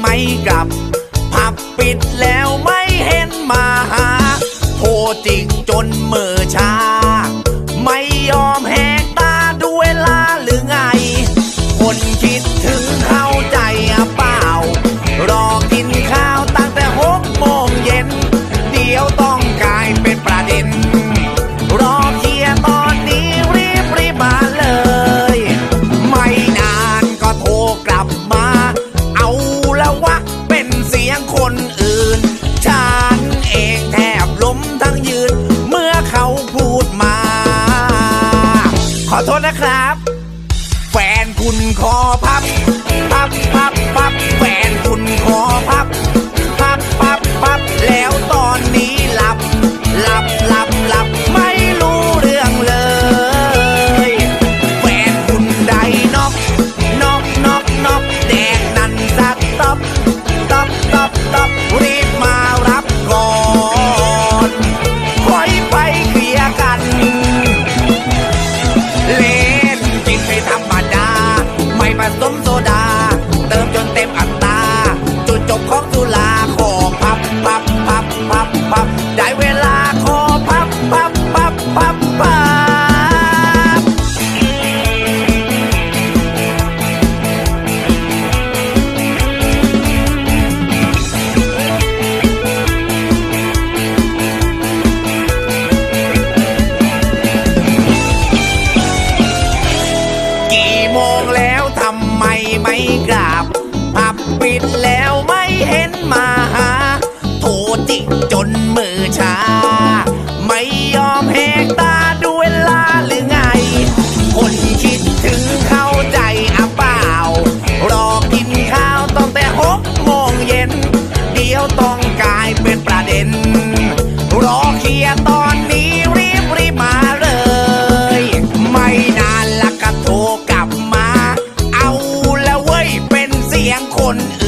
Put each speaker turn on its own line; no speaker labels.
ไม่กลับ ผับปิดแล้วไม่เห็นมาหา โทรจิกจนเมื่อ ครับ แฟนคุณขอพับ พับพับพับแฟนคุณขอพับ โมงแล้วทำไมไม่กลับผับปิดแล้วไม่เห็นมาหาโทรจิกจนมือชา ไม่ยอมแหกตาดูเวลาหรือไง คนคิดถึงเข้าใจอะเปล่า รอกินข้าวตั้งแต่หกโมงเย็น เดี๋ยวต้องกลายเป็น one.